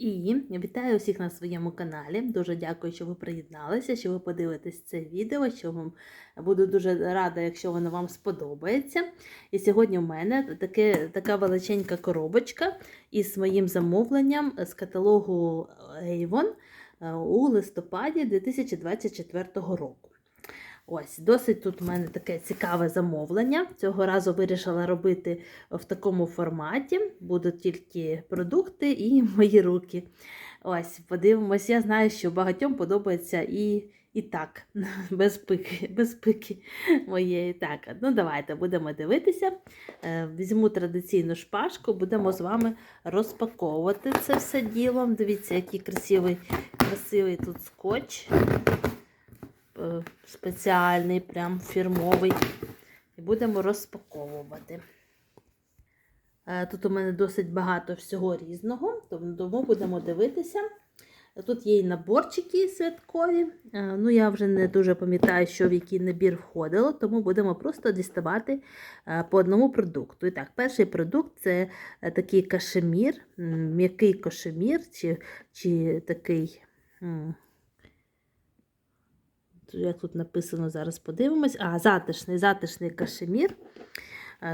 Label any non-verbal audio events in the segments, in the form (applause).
І вітаю всіх на своєму каналі. Дуже дякую, що ви приєдналися, що ви подивитесь це відео. Що вам буду дуже рада, якщо воно вам сподобається. І сьогодні в мене таке, така величенька коробочка із моїм замовленням з каталогу Avon е, у листопаді 2024 року. Ось, досить тут у мене таке цікаве замовлення. Цього разу вирішила робити в такому форматі. Будуть тільки продукти і (laughs) мої руки. Ось, подивимось, я знаю, що багатьом подобається і, і так, (laughs) без пики, без пики моєї. Так, ну давайте будемо дивитися. Е, Візьму традиційну шпажку, будемо з вами розпаковувати це все діло. Дивіться, який красивий, красивий тут скотч спеціальний, прям фірмовий. І будемо розпаковувати. Е, Тут у мене досить багато всього різного, тому будемо дивитися. Тут є і наборчики святкові. Е, Ну, я вже не дуже пам'ятаю, що в який набір входило, тому будемо просто діставати е, по одному продукту. І так, перший продукт це е, такий кашемір, м'який кашемір, чи, чи такий. Як тут написано, зараз подивимось. А, затишний, затишний кашемір.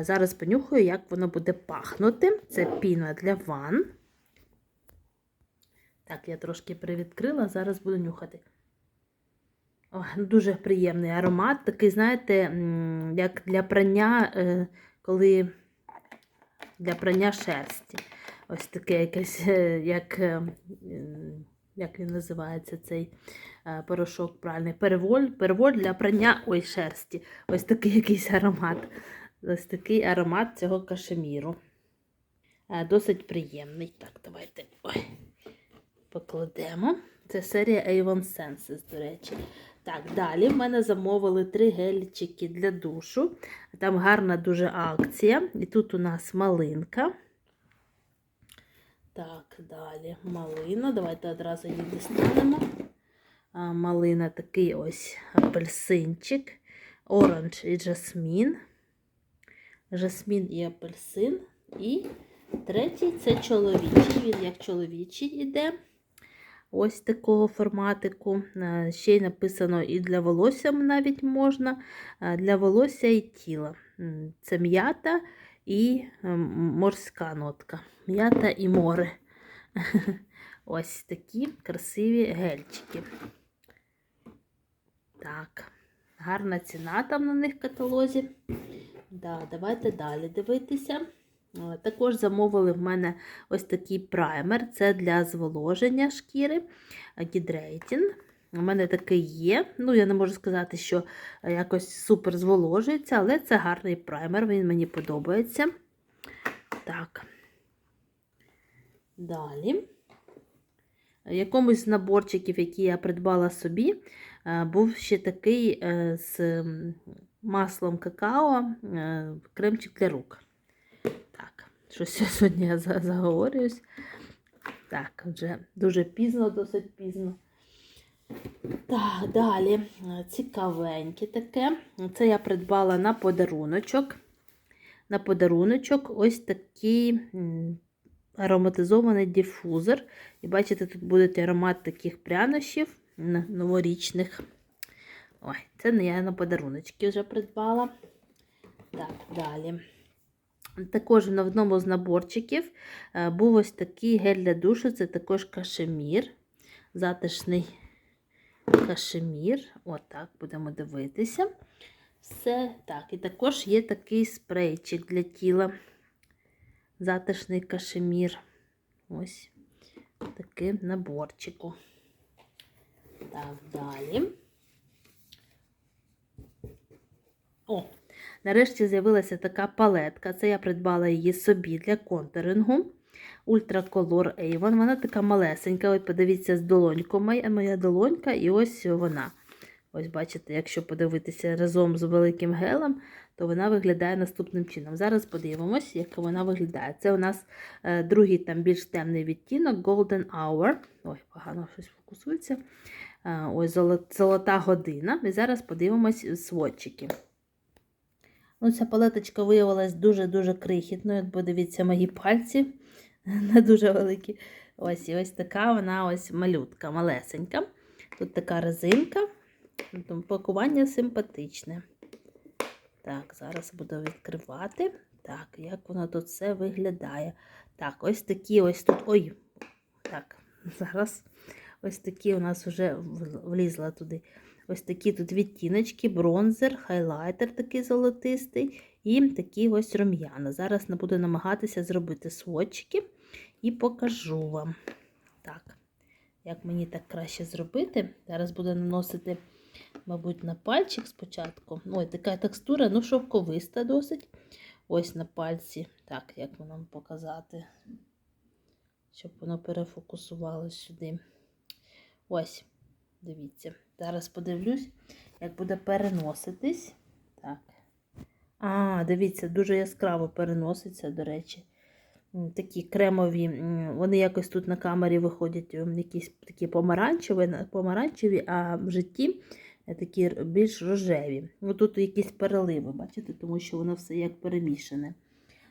Зараз понюхаю, як воно буде пахнути. Це піна для ван. Так, я трошки привідкрила, зараз буду нюхати. О, дуже приємний аромат. Такий, знаєте, як для прання, е, коли для прання шерсті. Ось таке якесь, е, як, е, як він називається цей е, порошок правильний. Переволь, переволь для прання ой, шерсті. Ось такий якийсь аромат. Ось такий аромат цього кашеміру. Е, Досить приємний. Так, давайте ой, покладемо. Це серія Avon Senses, до речі. Так, далі в мене замовили три гельчики для душу. Там гарна дуже акція. І тут у нас малинка. Так, далі малина. Давайте одразу її дістанемо. Малина такий ось апельсинчик. Оранж і жасмін. Жасмін і апельсин. І третій це чоловічий. Він як чоловічий іде. Ось такого форматику. Ще й написано і для волосся навіть можна, для волосся і тіла. Це м'ята і ем, морська нотка. М'ята і море. (laughs) Ось такі красиві гельчики. Так, гарна ціна там на них в каталозі. Да, давайте далі дивитися. Е, Також замовили в мене ось такий праймер. Це для зволоження шкіри гідрейтін. У мене такий є. Ну, я не можу сказати, що якось супер зволожується, але це гарний праймер, він мені подобається. Так. Далі. Якомусь з наборчиків, які я придбала собі, е, був ще такий е, з маслом какао е, кремчик для рук. Так, щось я сьогодні (laughs) я заговорююсь. Так, вже дуже пізно, досить пізно. Так, далі цікавеньке таке. Це я придбала на подаруночок. На подаруночок ось такий ароматизований дифузор. І бачите, тут буде аромат таких прянощів новорічних. Ой, це не я на подаруночки вже придбала. Так, далі. Також на одному з наборчиків е, був ось такий гель для душу, це також кашемір. Затишний кашемір. Отак будемо дивитися. Все так. І також є такий спрейчик для тіла. Затишний кашемір. Ось такий наборчику. Так, далі. О, нарешті з'явилася така палетка. Це я придбала її собі для контурингу. Ультраколор Avon. Вона така малесенька. Ось подивіться з долонькою. Моя, моя долонька, і ось вона. Ось, бачите, якщо подивитися разом з великим гелем, то вона виглядає наступним чином. Зараз подивимось, як вона виглядає. Це у нас е, другий там більш темний відтінок Golden Hour. Ой, погано щось фокусується. Е, ось золо- золота година. І зараз подивимось сводчики. Ну, ця палеточка виявилась дуже-дуже крихітною. Подивіться мої пальці. (laughs) не дуже великі. Ось і ось така вона ось малютка, малесенька. Тут така резинка. Пакування симпатичне. Так, зараз буду відкривати. Так, як воно тут все виглядає. Так, ось такі ось тут. Ой, так, (laughs) зараз ось такі у нас вже влізла туди. Ось такі тут відтіночки, бронзер, хайлайтер такий золотистий і такі ось рум'яна. Зараз буду намагатися зробити сводчики і покажу вам. Так, як мені так краще зробити. Зараз буду наносити, мабуть, на пальчик спочатку. Ой, така текстура, ну, шовковиста досить. Ось на пальці. Так, як вам показати, щоб воно перефокусувалося сюди. Ось, дивіться. Зараз подивлюсь, як буде переноситись. Так. А, дивіться, дуже яскраво переноситься, до речі. Такі кремові, вони якось тут на камері виходять якісь такі помаранчеві, помаранчеві, а в житті е, такі більш рожеві. Ну, тут якісь переливи, бачите, тому що воно все як перемішане.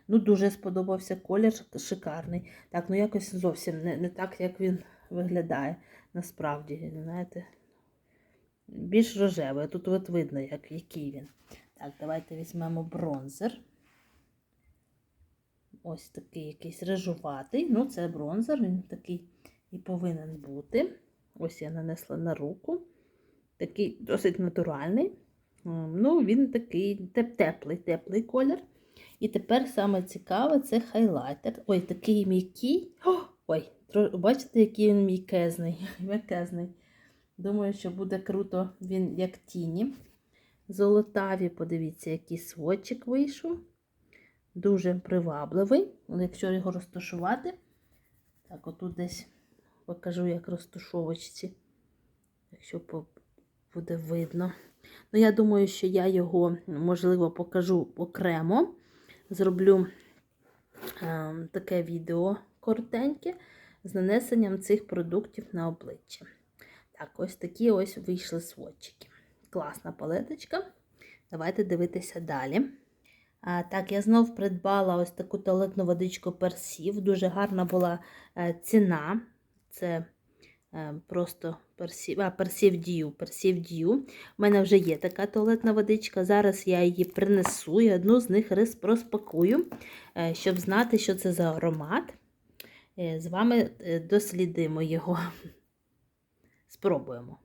Ну, дуже сподобався колір, шикарний. Так, ну якось зовсім не, не так, як він виглядає насправді, знаєте. Більш рожевий. Тут от видно, як, який він. Так, давайте візьмемо бронзер. Ось такий якийсь рижуватий. Ну, це бронзер, він такий і повинен бути. Ось я нанесла на руку. Такий досить натуральний. Ну, він такий теплий, теплий колір. І тепер саме цікаве це хайлайтер. Ой, такий м'який. Ой, бачите, який він м'якезний. (laughs) м'якезний. Думаю, що буде круто він як тіні. Золотаві, подивіться, який сводчик вийшов. Дуже привабливий. Але Якщо його розташувати, так, отут десь покажу, як розташовочці, якщо буде видно. Ну, я думаю, що я його, можливо, покажу окремо. Зроблю е, таке відео коротеньке з нанесенням цих продуктів на обличчя. Так, ось такі ось вийшли сводчики. Класна палеточка. Давайте дивитися далі. А, так, я знов придбала ось таку туалетну водичку персів. Дуже гарна була е, ціна. Це е, просто персів, а, персів дію. Персів дію. У мене вже є така туалетна водичка. Зараз я її принесу і одну з них розпакую, е, щоб знати, що це за аромат. З вами дослідимо його. (laughs) Спробуємо.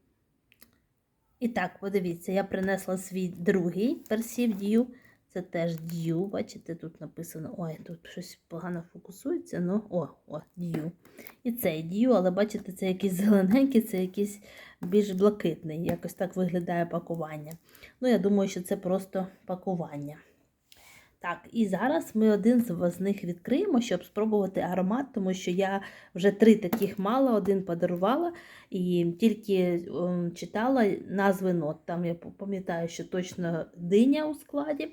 І так, подивіться, я принесла свій другий персів дію. Це теж дю. Бачите, тут написано. Ой, тут щось погано фокусується. Ну, о, о, дю. І цей дю, але бачите, це якийсь зелененький, це якийсь більш блакитний. Якось так виглядає пакування. Ну, я думаю, що це просто пакування. Так, і зараз ми один з них відкриємо, щоб спробувати аромат, тому що я вже три таких мала, один подарувала і тільки ем, читала назви нот. Там я пам'ятаю, що точно диня у складі,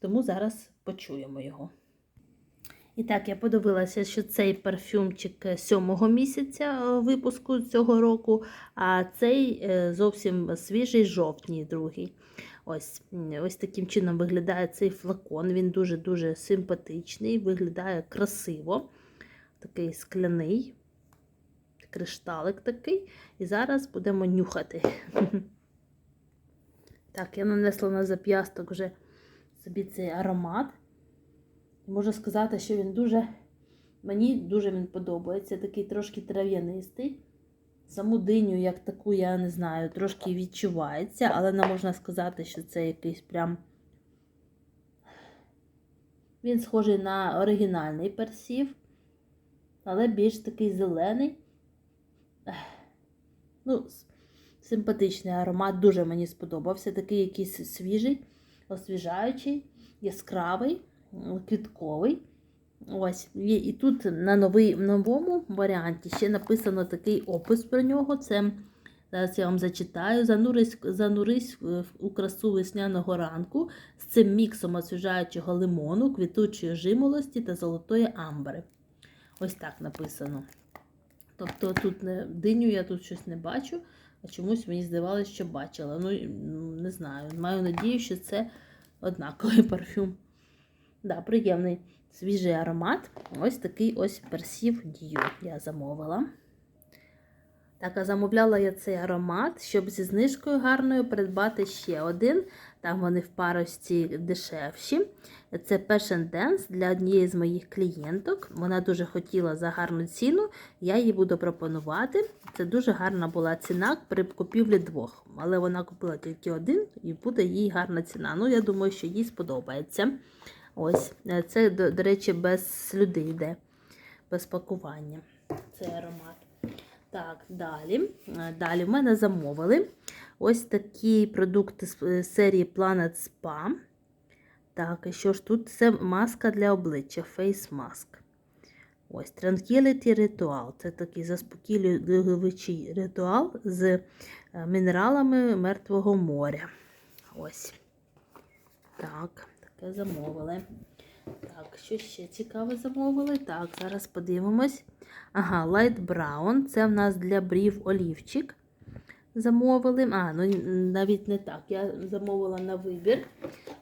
тому зараз почуємо його. І так, я подивилася, що цей парфюмчик сьомого місяця е, випуску цього року, а цей е, зовсім свіжий жовтній другий. Ось, ось таким чином виглядає цей флакон. Він дуже-дуже симпатичний, виглядає красиво. Такий скляний, кришталик такий. І зараз будемо нюхати. (laughs) Так, я нанесла на зап'ясток вже собі цей аромат. Можу сказати, що він дуже, мені дуже він подобається. Такий трошки трав'янистий. Саму диню, як таку, я не знаю, трошки відчувається, але не можна сказати, що це якийсь прям. Він схожий на оригінальний персів, але більш такий зелений. Ну, симпатичний аромат, дуже мені сподобався. Такий якийсь свіжий, освіжаючий, яскравий, квітковий. Ось, і, тут на новий, новому варіанті ще написано такий опис про нього. Це зараз я вам зачитаю. Занурись, занурись у красу весняного ранку з цим міксом освіжаючого лимону, квітучої жимолості та золотої амбри. Ось так написано. Тобто тут не диню я тут щось не бачу, а чомусь мені здавалося, що бачила. Ну, не знаю. Маю надію, що це однаковий (laughs) парфюм. Да, приємний свіжий аромат. Ось такий ось персів дію я замовила. Так, а замовляла я цей аромат, щоб зі знижкою гарною придбати ще один. Там вони в парості дешевші. Це Passion Dance для однієї з моїх клієнток. Вона дуже хотіла за гарну ціну. Я їй буду пропонувати. Це дуже гарна була ціна при купівлі двох. Але вона купила тільки один і буде їй гарна ціна. Ну, я думаю, що їй сподобається. Ось, е, це, до, до речі, без слюди йде, без пакування. Цей аромат. Так, далі. Е, Далі в мене замовили ось такі продукти з е, серії Planet Spa. Так, і що ж тут? Це маска для обличчя, Face Mask. Ось Tranquility Ritual. Це такий заспокіюючий ритуал з мінералами Мертвого моря. Ось. Так, таке замовили. Так, що ще цікаве замовили? Так, зараз подивимось. Ага, Light Brown. Це в нас для брів олівчик. Замовили. А, ну навіть не так. Я замовила на вибір.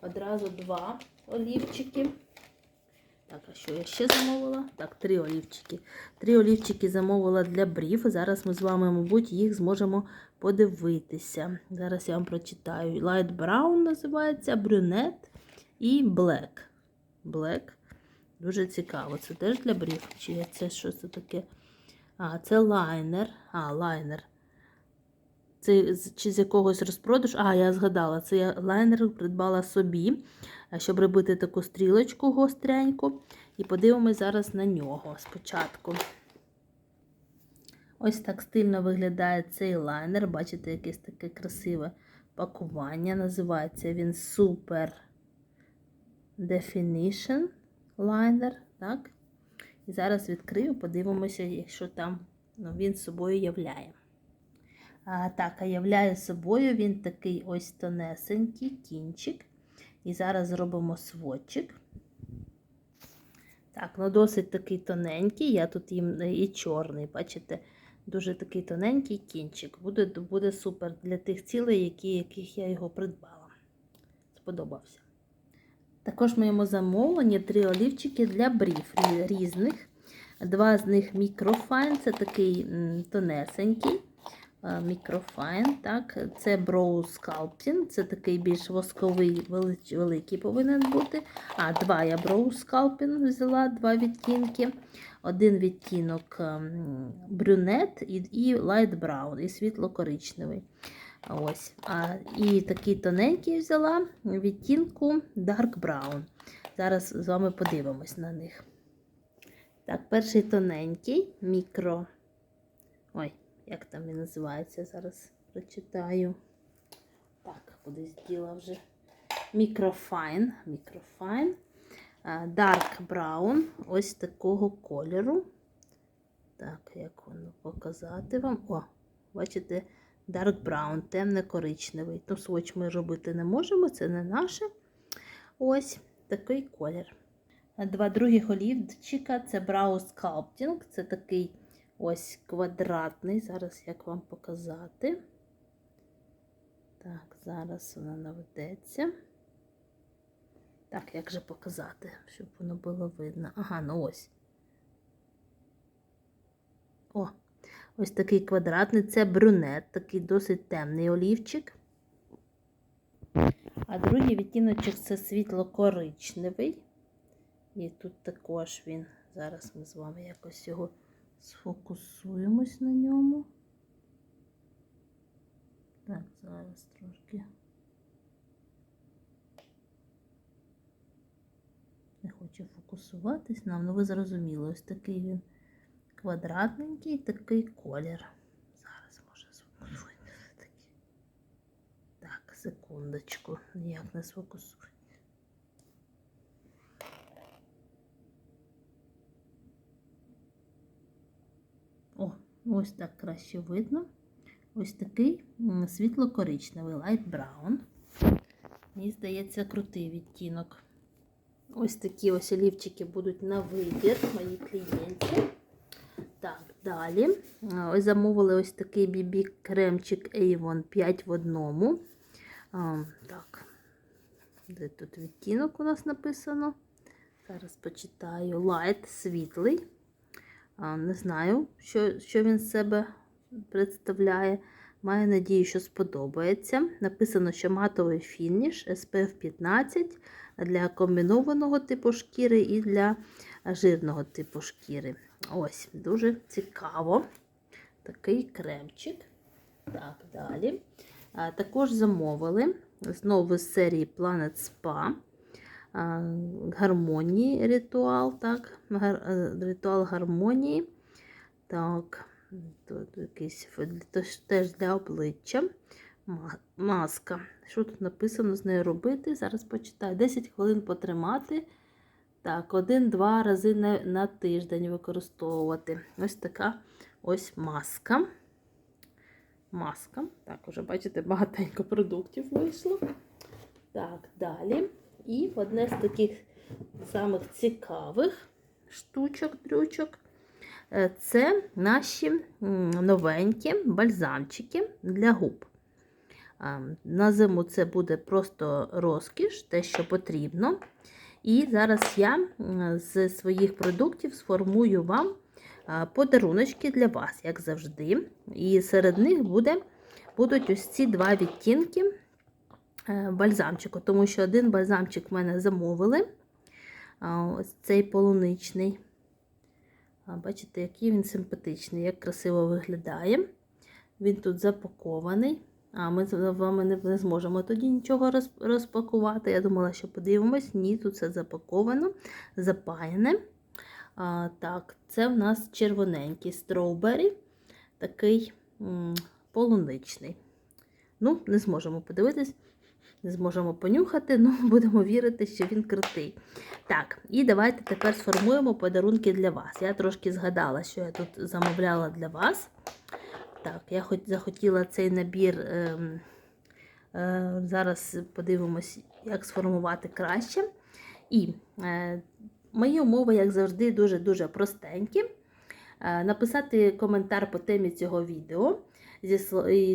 Одразу два олівчики. Так, а що я ще замовила? Так, три олівчики. Три олівчики замовила для брів. Зараз ми з вами, мабуть, їх зможемо подивитися. Зараз я вам прочитаю. Light Brown називається, брюнет і Black. Black. Дуже цікаво. Це теж для брів. Чи це що це таке? А, це лайнер. А, лайнер. Це чи з якогось розпродажу. А, я згадала, це я лайнер придбала собі, щоб робити таку стрілочку гостреньку. І подивимось зараз на нього спочатку. Ось так стильно виглядає цей лайнер. Бачите, якесь таке красиве пакування. Називається він Super Definition Liner. Так? І зараз відкрию, подивимося, якщо там ну, він собою являє. А, так, а являє собою він такий ось тонесенький кінчик. І зараз зробимо сводчик. Так, ну досить такий тоненький. Я тут їм е, і чорний, бачите, дуже такий тоненький кінчик. Буде, буде супер для тих цілей, які, яких я його придбала. Сподобався. Також в моєму замовленні три олівчики для брів різних. Два з них мікрофайн, це такий тонесенький. е, Мікрофайн, так, це Brow Sculpting, це такий більш восковий, великий повинен бути. А, два я Brow Sculpting взяла, два відтінки. Один відтінок ем, брюнет і, і light brown, і світло-коричневий. Ось. А, і такий тоненький взяла відтінку Dark Brown. Зараз з вами подивимось на них. Так, перший тоненький мікро. Ой, як там він називається? Зараз прочитаю. Так, кудись діла вже. Мікрофайн. Мікрофайн. Dark Brown. Ось такого кольору. Так, як воно показати вам? О, бачите, Dark Brown, темно-коричневий. То своч ми робити не можемо, це не наше. Ось такий колір. Два других олівчика це Brow Sculpting. Це такий ось квадратний. Зараз як вам показати. Так, зараз вона наведеться. Так, як же показати, щоб воно було видно. Ага, ну ось. О, ось такий квадратний. Це брюнет, такий досить темний олівчик. А другий відтіночок це світло-коричневий. І тут також він. Зараз ми з вами якось його сфокусуємось на ньому. Так, зараз трошки. Не хочу фокусуватись нам, ну ви зрозуміли, ось такий він квадратненький, такий колір. Зараз може сфокусуємо. Такий. Так, секундочку, ніяк не сфокусую. О, ось так краще видно. Ось такий світло-коричневий light brown. Мені здається, крутий відтінок. Ось такі ось олівчики будуть на вибір моїй клієнті. Так, далі. Ось замовили ось такий BB кремчик Avon 5 в одному. А, так, де тут відтінок у нас написано? Зараз почитаю лайт світлий. А, Не знаю, що, що він з себе представляє. Маю надію, що сподобається. Написано, що матовий фініш SPF 15 для комбінованого типу шкіри і для жирного типу шкіри. Ось, дуже цікаво. Такий кремчик. Так, далі. Також замовили знову з серії Planet Spa. а, Гармонії ритуал, так, е, ритуал гармонії. Так, тут якийсь теж для обличчя. Маска. Що тут написано з нею робити? Зараз почитаю. 10 хвилин потримати. Так, один-два рази на, тиждень використовувати. Ось така ось маска. Маска. Так, уже бачите, багатенько продуктів вийшло. Так, далі. І одне з таких самих цікавих штучок, дрючок. е, Це наші новенькі бальзамчики для губ. На зиму це буде просто розкіш, те, що потрібно. І зараз я з своїх продуктів сформую вам подаруночки для вас, як завжди. І серед них буде, будуть ось ці два відтінки е, бальзамчику, тому що один бальзамчик в мене замовили. Ось цей полуничний. Бачите, який він симпатичний, як красиво виглядає. Він тут запакований. А ми з вами не, зможемо тоді нічого роз, розпакувати. Я думала, що подивимось. Ні, тут все запаковано, запаяне. А, так, це в нас червоненький строубері, такий м, полуничний. Ну, не зможемо подивитись, не зможемо понюхати, (laughs) ну будемо вірити, що він крутий. Так, і давайте тепер сформуємо подарунки для вас. Я трошки згадала, що я тут замовляла для вас. Так, я хоч захотіла цей набір. Е, е, зараз подивимось, як сформувати краще. І е, мої умови, як завжди, дуже-дуже простенькі. Е, написати коментар по темі цього відео зі,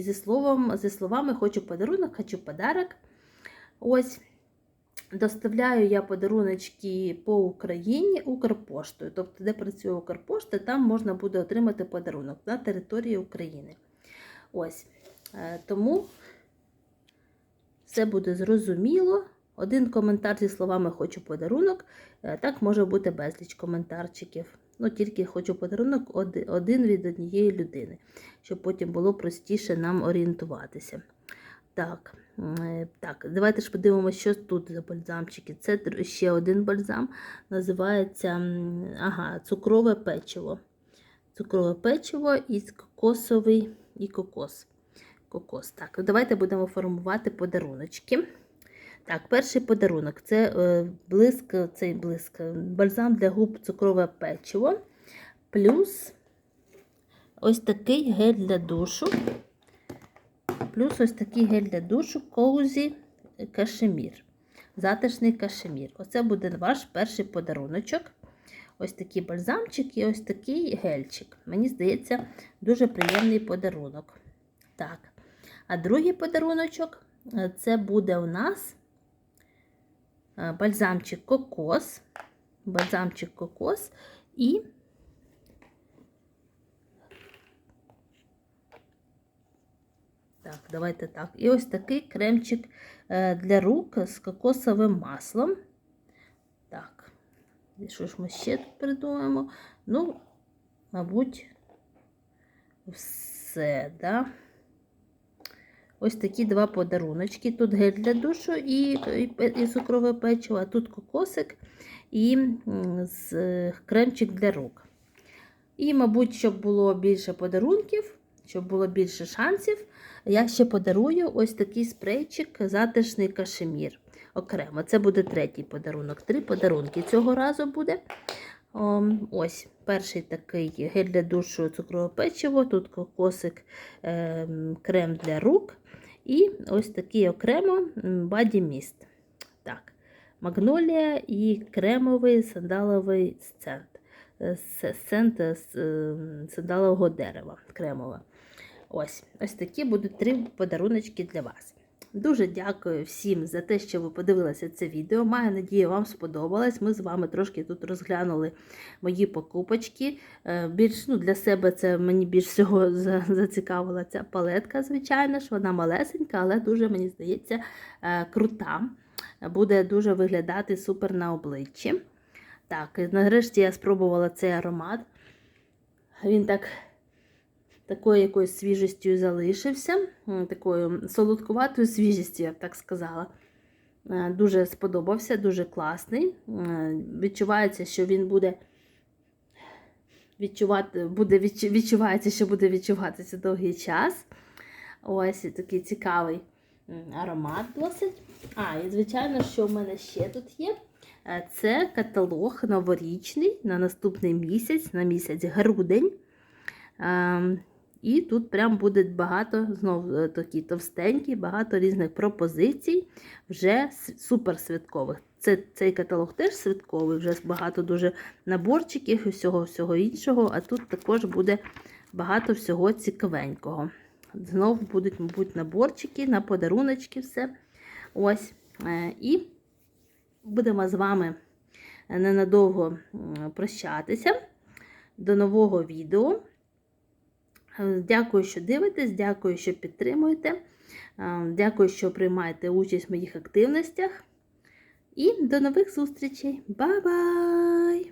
зі, словом, зі словами хочу подарунок, хочу подарок. Ось. Доставляю я подаруночки по Україні Укрпоштою. Тобто, де працює Укрпошта, там можна буде отримати подарунок на території України. Ось. Е, Тому все буде зрозуміло. Один коментар зі словами хочу подарунок. Е, Так може бути безліч коментарчиків. Ну, тільки хочу подарунок один від однієї людини, щоб потім було простіше нам орієнтуватися. Так, е, так, давайте ж подивимося, що тут за бальзамчики. Це ще один бальзам, називається ага, цукрове печиво. Цукрове печиво і кокосовий і кокос. Кокос. Так, давайте будемо формувати подаруночки. Так, перший подарунок це е, блиск, цей блиск, бальзам для губ цукрове печиво. Плюс ось такий гель для душу. Плюс ось такий гель для душу Коузі кашемір. Затишний кашемір. Оце буде ваш перший подаруночок. Ось такий бальзамчик і ось такий гельчик. Мені здається, дуже приємний подарунок. Так. А другий подаруночок е, це буде у нас е, бальзамчик кокос. Бальзамчик кокос і Так, давайте так. І ось такий кремчик е, для рук з кокосовим маслом. Так, і що ж ми ще тут придумаємо? Ну, мабуть, все, да? Ось такі два подаруночки. Тут гель для душу і, і, цукрове печиво, а тут кокосик і з, е, кремчик для рук. І, мабуть, щоб було більше подарунків, щоб було більше шансів, я ще подарую ось такий спрейчик затишний кашемір. Окремо, це буде третій подарунок. Три подарунки цього разу буде. Ось перший такий гель для душу цукрове печиво, тут кокосик, ем, крем для рук. І ось такий окремо баді міст. Так, магнолія і кремовий сандаловий сцент. Е, Сцент е, сандалового дерева кремове. Ось, ось такі будуть три подаруночки для вас. Дуже дякую всім за те, що ви подивилися це відео. Маю надію, вам сподобалось. Ми з вами трошки тут розглянули мої покупочки. Е, Більш ну, для себе це мені більш всього зацікавила ця палетка, звичайно ж. Вона малесенька, але дуже, мені здається, е, крута. Буде дуже виглядати супер на обличчі. Так, нарешті я спробувала цей аромат. Він так такою якоюсь свіжістю залишився, такою солодкуватою свіжістю, я б так сказала. Е, Дуже сподобався, дуже класний. Е, Відчувається, що він буде відчувати, буде відчу- відчувається, що буде відчуватися довгий час. Ось такий цікавий аромат досить. А, і звичайно, що в мене ще тут є. Е, Це каталог новорічний на наступний місяць, на місяць грудень. І тут прям буде багато, знов е, такі товстенькі, багато різних пропозицій, вже с- супер святкових. Це, цей каталог теж святковий, вже багато дуже наборчиків і всього, всього іншого, а тут також буде багато всього цікавенького. Знов будуть, мабуть, наборчики на подаруночки, все. Ось. Е, І будемо з вами ненадовго прощатися. До нового відео. Е, Дякую, що дивитесь, дякую, що підтримуєте. Е, Дякую, що приймаєте участь в моїх активностях. І до нових зустрічей. Ба-бай!